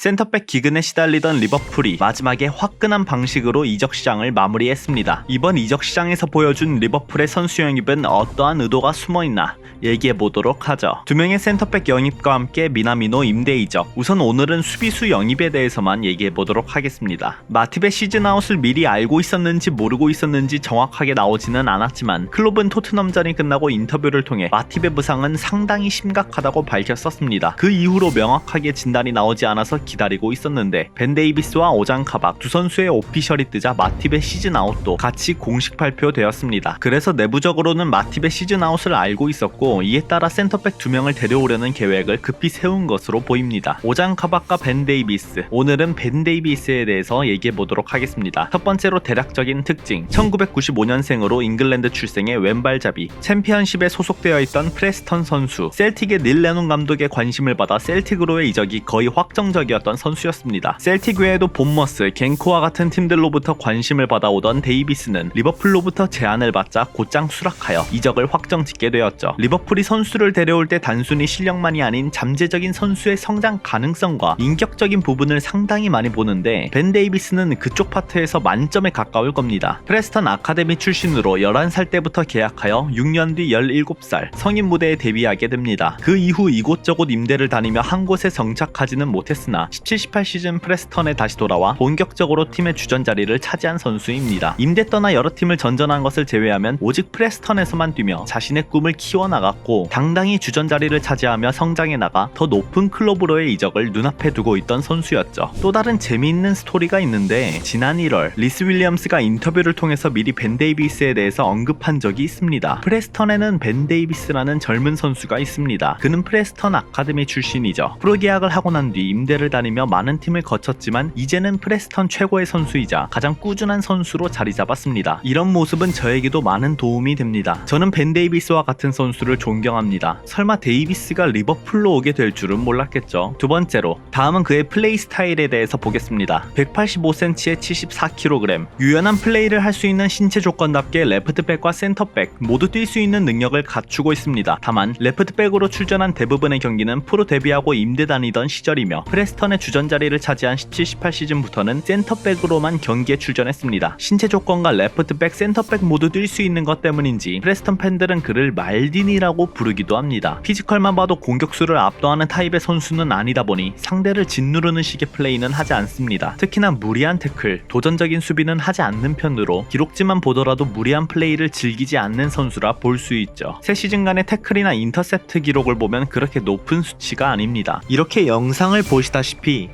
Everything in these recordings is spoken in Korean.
센터백 기근에 시달리던 리버풀이 마지막에 화끈한 방식으로 이적 시장을 마무리했습니다. 이번 이적 시장에서 보여준 리버풀의 선수 영입은 어떠한 의도가 숨어 있나 얘기해 보도록 하죠. 두 명의 센터백 영입과 함께 미나미노 임대 이적. 우선 오늘은 수비수 영입에 대해서만 얘기해 보도록 하겠습니다. 마팁의 시즌 아웃을 미리 알고 있었는지 모르고 있었는지 정확하게 나오지는 않았지만 클롭은 토트넘전이 끝나고 인터뷰를 통해 마팁의 부상은 상당히 심각하다고 밝혔었습니다. 그 이후로 명확하게 진단이 나오지 않아서 기다리고 있었는데 벤 데이비스와 오장 카박 두 선수의 오피셜이 뜨자 마팁의 시즌 아웃도 같이 공식 발표되었습니다. 그래서 내부적으로는 마팁의 시즌 아웃을 알고 있었고 이에 따라 센터백 두 명을 데려오려는 계획을 급히 세운 것으로 보입니다. 오장 카박과 벤 데이비스 오늘은 벤 데이비스에 대해서 얘기해 보도록 하겠습니다. 첫 번째로 대략적인 특징 1995년생으로 잉글랜드 출생의 왼발잡이 챔피언십에 소속되어 있던 프레스턴 선수 셀틱의 닐 레논 감독의 관심을 받아 셀틱으로의 이적이 거의 확정적 이었던 선수였습니다. 셀틱 외에도 본머스, 갱코와 같은 팀들로부터 관심을 받아오던 데이비스는 리버풀로부터 제안을 받자 곧장 수락하여 이적을 확정짓게 되었죠. 리버풀이 선수를 데려올 때 단순히 실력만이 아닌 잠재적인 선수의 성장 가능성과 인격적인 부분을 상당히 많이 보는데 벤 데이비스는 그쪽 파트에서 만점에 가까울 겁니다. 프레스턴 아카데미 출신으로 11살 때부터 계약하여 6년 뒤 17살 성인 무대에 데뷔하게 됩니다. 그 이후 이곳저곳 임대를 다니며 한 곳에 정착하지는 못했으나 17-18 시즌 프레스턴에 다시 돌아와 본격적으로 팀의 주전 자리를 차지한 선수입니다. 임대 떠나 여러 팀을 전전한 것을 제외하면 오직 프레스턴에서만 뛰며 자신의 꿈을 키워나갔고 당당히 주전 자리를 차지하며 성장해 나가 더 높은 클럽으로의 이적을 눈앞에 두고 있던 선수였죠. 또 다른 재미있는 스토리가 있는데 지난 1월 리스 윌리엄스가 인터뷰를 통해서 미리 벤 데이비스에 대해서 언급한 적이 있습니다. 프레스턴에는 벤 데이비스라는 젊은 선수가 있습니다. 그는 프레스턴 아카데미 출신이죠. 프로 계약을 하고 난 뒤 임대를 다니며 많은 팀을 거쳤지만 이제는 프레스턴 최고의 선수이자 가장 꾸준한 선수로 자리 잡았습니다. 이런 모습은 저에게도 많은 도움이 됩니다. 저는 벤 데이비스와 같은 선수를 존경합니다. 설마 데이비스가 리버풀로 오게 될 줄은 몰랐겠죠. 두 번째로 다음은 그의 플레이 스타일에 대해서 보겠습니다. 185cm에 74kg 유연한 플레이를 할 수 있는 신체 조건답게 레프트백과 센터백 모두 뛸 수 있는 능력을 갖추고 있습니다. 다만 레프트백으로 출전한 대부분의 경기는 프로 데뷔하고 임대 다니던 시절이며 프레스턴 의 주전 자리를 차지한 17-18 시즌부터는 센터백으로만 경기에 출전했습니다. 신체 조건과 레프트백, 센터백 모두 뛸 수 있는 것 때문인지 프레스턴 팬들은 그를 말딘이라고 부르기도 합니다. 피지컬만 봐도 공격수를 압도하는 타입의 선수는 아니다 보니 상대를 짓누르는 식의 플레이는 하지 않습니다. 특히나 무리한 태클, 도전적인 수비는 하지 않는 편으로 기록지만 보더라도 무리한 플레이를 즐기지 않는 선수라 볼 수 있죠. 새 시즌간의 태클이나 인터셉트 기록을 보면 그렇게 높은 수치가 아닙니다. 이렇게 영상을 보시다시피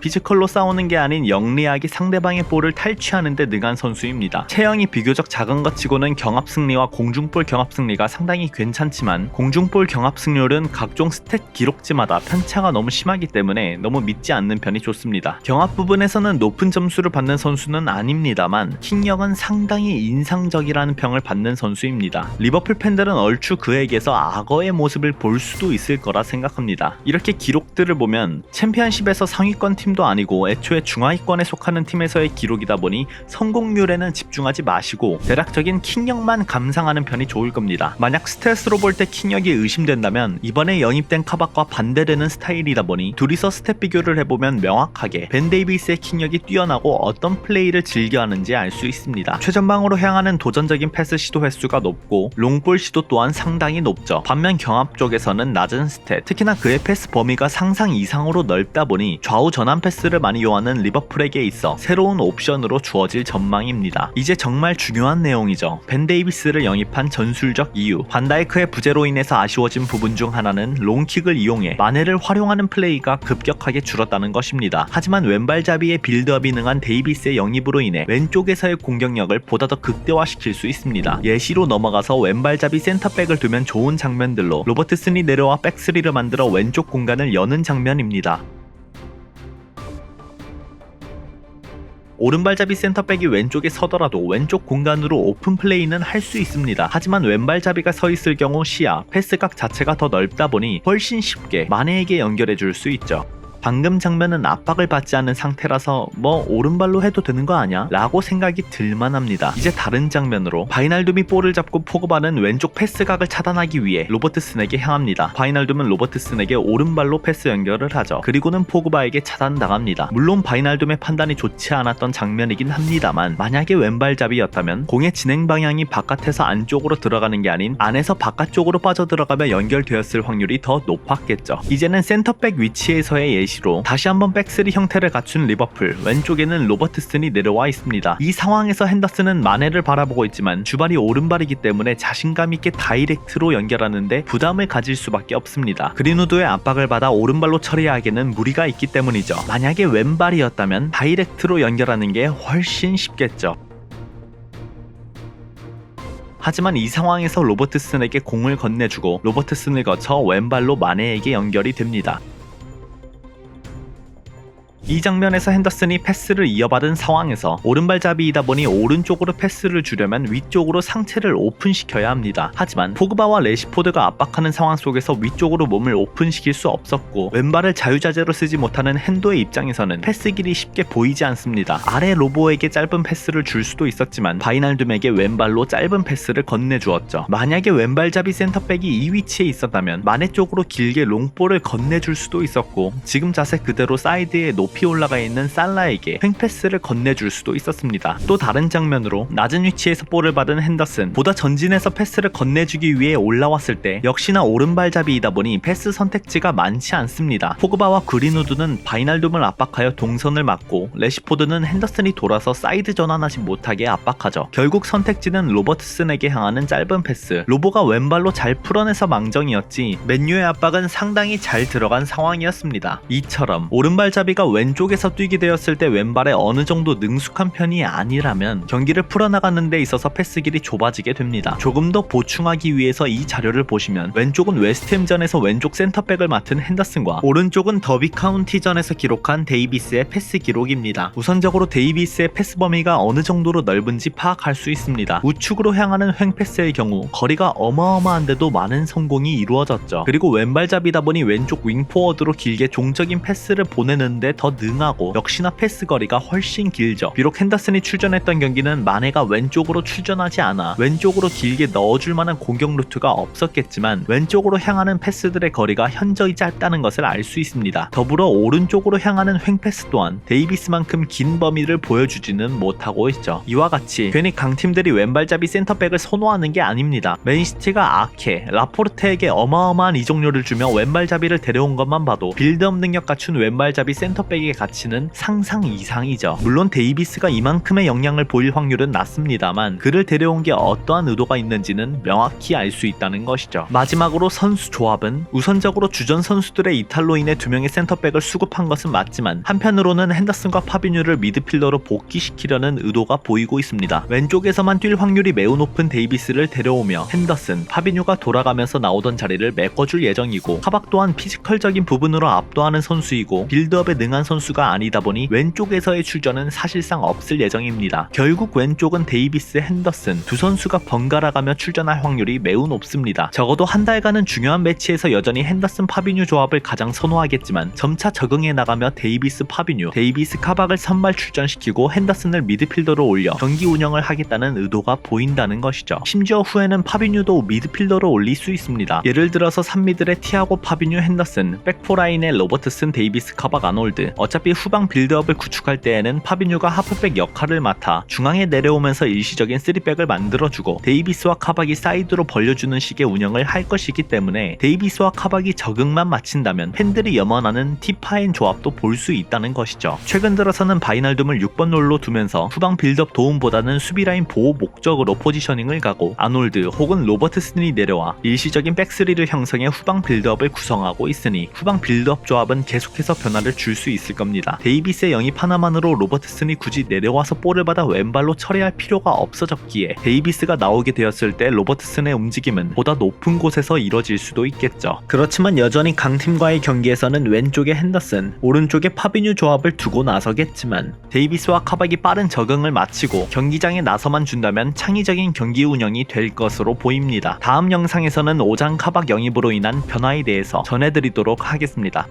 피지컬로 싸우는 게 아닌 영리하게 상대방의 볼을 탈취하는 데 능한 선수입니다. 체형이 비교적 작은 것 치고는 경합 승리와 공중볼 경합 승리가 상당히 괜찮지만 공중볼 경합 승률은 각종 스탯 기록지마다 편차가 너무 심하기 때문에 너무 믿지 않는 편이 좋습니다. 경합 부분에서는 높은 점수를 받는 선수는 아닙니다만 킹력은 상당히 인상적이라는 평을 받는 선수입니다. 리버풀 팬들은 얼추 그에게서 악어의 모습을 볼 수도 있을 거라 생각합니다. 이렇게 기록들을 보면 챔피언십에서 상위권 팀도 아니고 애초에 중하위권에 속하는 팀에서의 기록이다 보니 성공률에는 집중하지 마시고 대략적인 킹력만 감상하는 편이 좋을 겁니다. 만약 스탯으로 볼 때 킹력이 의심된다면 이번에 영입된 카박과 반대되는 스타일이다 보니 둘이서 스탯 비교를 해보면 명확하게 벤 데이비스의 킹력이 뛰어나고 어떤 플레이를 즐겨하는지 알 수 있습니다. 최전방으로 향하는 도전적인 패스 시도 횟수가 높고 롱볼 시도 또한 상당히 높죠. 반면 경합 쪽에서는 낮은 스탯, 특히나 그의 패스 범위가 상상 이상으로 넓다 보니 좌우 전환 패스를 많이 요하는 리버풀에게 있어 새로운 옵션으로 주어질 전망입니다. 이제 정말 중요한 내용이죠. 벤 데이비스를 영입한 전술적 이유. 반다이크의 부재로 인해서 아쉬워진 부분 중 하나는 롱킥을 이용해 마네를 활용하는 플레이가 급격하게 줄었다는 것입니다. 하지만 왼발잡이의 빌드업이 능한 데이비스의 영입으로 인해 왼쪽에서의 공격력을 보다 더 극대화시킬 수 있습니다. 예시로 넘어가서 왼발잡이 센터백을 두면 좋은 장면들로 로버트슨이 내려와 백스리를 만들어 왼쪽 공간을 여는 장면입니다. 오른발잡이 센터백이 왼쪽에 서더라도 왼쪽 공간으로 오픈 플레이는 할 수 있습니다. 하지만 왼발잡이가 서 있을 경우 시야, 패스각 자체가 더 넓다 보니 훨씬 쉽게 마네에게 연결해 줄 수 있죠. 방금 장면은 압박을 받지 않은 상태라서 뭐 오른발로 해도 되는 거 아냐? 라고 생각이 들만합니다. 이제 다른 장면으로 바이날둠이 볼을 잡고 포그바는 왼쪽 패스각을 차단하기 위해 로버트슨에게 향합니다. 바이날둠은 로버트슨에게 오른발로 패스 연결을 하죠. 그리고는 포그바에게 차단당합니다. 물론 바이날둠의 판단이 좋지 않았던 장면이긴 합니다만 만약에 왼발잡이였다면 공의 진행 방향이 바깥에서 안쪽으로 들어가는 게 아닌 안에서 바깥쪽으로 빠져 들어가며 연결되었을 확률이 더 높았겠죠. 이제는 센터백 위치에서의 예시 로 다시 한번 백스리 형태를 갖춘 리버풀 왼쪽에는 로버트슨이 내려와 있습니다. 이 상황에서 핸더슨은 마네를 바라보고 있지만 주발이 오른발이기 때문에 자신감 있게 다이렉트로 연결하는데 부담을 가질 수밖에 없습니다. 그린우드의 압박을 받아 오른발로 처리하기에는 무리가 있기 때문이죠. 만약에 왼발이었다면 다이렉트로 연결하는 게 훨씬 쉽겠죠. 하지만 이 상황에서 로버트슨에게 공을 건네주고 로버트슨을 거쳐 왼발로 마네에게 연결이 됩니다. 이 장면에서 핸더슨이 패스를 이어받은 상황에서 오른발잡이이다 보니 오른쪽으로 패스를 주려면 위쪽으로 상체를 오픈시켜야 합니다. 하지만 포그바와 레시포드가 압박하는 상황 속에서 위쪽으로 몸을 오픈시킬 수 없었고 왼발을 자유자재로 쓰지 못하는 핸도의 입장에서는 패스 길이 쉽게 보이지 않습니다. 아래 로보에게 짧은 패스를 줄 수도 있었지만 바이날둠에게 왼발로 짧은 패스를 건네주었죠. 만약에 왼발잡이 센터백이 이 위치에 있었다면 마네 쪽으로 길게 롱볼을 건네줄 수도 있었고 지금 자세 그대로 사이드에 높이 올라가 있는 살라에게 횡패스를 건네줄 수도 있었습니다. 또 다른 장면으로 낮은 위치에서 볼을 받은 핸더슨 보다 전진해서 패스를 건네주기 위해 올라왔을 때 역시나 오른발잡이이다 보니 패스 선택지가 많지 않습니다. 포그바와 그린우드는 바이날둠을 압박하여 동선을 막고 레시포드는 핸더슨이 돌아서 사이드 전환하지 못하게 압박하죠. 결국 선택지는 로버트슨에게 향하는 짧은 패스. 로보가 왼발로 잘 풀어내서 망정이었지 맨유의 압박은 상당히 잘 들어간 상황이었습니다. 이처럼 오른발잡이가 왼 쪽에서 뛰게 되었을 때 왼발에 어느 정도 능숙한 편이 아니라면 경기를 풀어나가는 데 있어서 패스 길이 좁아지게 됩니다. 조금 더 보충하기 위해서 이 자료를 보시면 왼쪽은 웨스트햄전에서 왼쪽 센터백을 맡은 핸더슨과 오른쪽은 더비 카운티전에서 기록한 데이비스의 패스 기록입니다. 우선적으로 데이비스의 패스 범위가 어느 정도로 넓은지 파악할 수 있습니다. 우측으로 향하는 횡패스의 경우 거리가 어마어마한데도 많은 성공이 이루어졌죠. 그리고 왼발잡이다 보니 왼쪽 윙포워드로 길게 종적인 패스를 보내는데 더 능하고 역시나 패스 거리가 훨씬 길죠. 비록 핸더슨이 출전했던 경기는 마네가 왼쪽으로 출전하지 않아 왼쪽으로 길게 넣어줄 만한 공격 루트가 없었겠지만 왼쪽으로 향하는 패스들의 거리가 현저히 짧다는 것을 알 수 있습니다. 더불어 오른쪽으로 향하는 횡패스 또한 데이비스만큼 긴 범위를 보여주지는 못하고 있죠. 이와 같이 괜히 강팀들이 왼발잡이 센터백을 선호하는 게 아닙니다. 맨시티가 아케, 라포르테에게 어마어마한 이적료를 주며 왼발잡이를 데려온 것만 봐도 빌드업 능력 갖춘 왼발잡이 센터백 의 가치는 상상 이상이죠. 물론 데이비스가 이만큼의 영향을 보일 확률은 낮습니다만 그를 데려온 게 어떠한 의도가 있는지는 명확히 알 수 있다는 것이죠. 마지막으로 선수 조합은 우선적으로 주전 선수들의 이탈로 인해 두 명의 센터백을 수급한 것은 맞지만 한편으로는 핸더슨과 파비뉴를 미드필더로 복귀시키려는 의도가 보이고 있습니다. 왼쪽에서만 뛸 확률이 매우 높은 데이비스를 데려오며 핸더슨, 파비뉴가 돌아가면서 나오던 자리를 메꿔줄 예정이고 카박 또한 피지컬적인 부분으로 압도하는 선수이고 빌드업에 능한 선수가 아니다 보니 왼쪽에서의 출전은 사실상 없을 예정입니다. 결국 왼쪽은 데이비스, 핸더슨 두 선수가 번갈아가며 출전할 확률이 매우 높습니다. 적어도 한 달간은 중요한 매치에서 여전히 핸더슨 파비뉴 조합을 가장 선호하겠지만 점차 적응해 나가며 데이비스 파비뉴, 데이비스 카박을 선발 출전시키고 핸더슨을 미드필더로 올려 경기 운영을 하겠다는 의도가 보인다는 것이죠. 심지어 후에는 파비뉴도 미드필더로 올릴 수 있습니다. 예를 들어서 3미들의 티아고 파비뉴 핸더슨, 백포라인의 로버트슨 데이비스 카박 아놀드. 어차피 후방 빌드업을 구축할 때에는 파비뉴가 하프백 역할을 맡아 중앙에 내려오면서 일시적인 3백을 만들어주고 데이비스와 카박이 사이드로 벌려주는 식의 운영을 할 것이기 때문에 데이비스와 카박이 적응만 마친다면 팬들이 염원하는 티파인 조합도 볼 수 있다는 것이죠. 최근 들어서는 바이날둠을 6번 롤로 두면서 후방 빌드업 도움보다는 수비라인 보호 목적으로 포지셔닝을 가고 아놀드 혹은 로버트슨이 내려와 일시적인 백스리를 형성해 후방 빌드업을 구성하고 있으니 후방 빌드업 조합은 계속해서 변화를 줄 수 있을 겁니다. 데이비스의 영입 하나만으로 로버트슨이 굳이 내려와서 볼을 받아 왼발로 처리할 필요가 없어졌기에 데이비스가 나오게 되었을 때 로버트슨의 움직임은 보다 높은 곳에서 이뤄질 수도 있겠죠. 그렇지만 여전히 강팀과의 경기에서는 왼쪽에 핸더슨, 오른쪽에 파비뉴 조합을 두고 나서겠지만 데이비스와 카박이 빠른 적응을 마치고 경기장에 나서만 준다면 창의적인 경기 운영이 될 것으로 보입니다. 다음 영상에서는 오장 카박 영입으로 인한 변화에 대해서 전해드리도록 하겠습니다.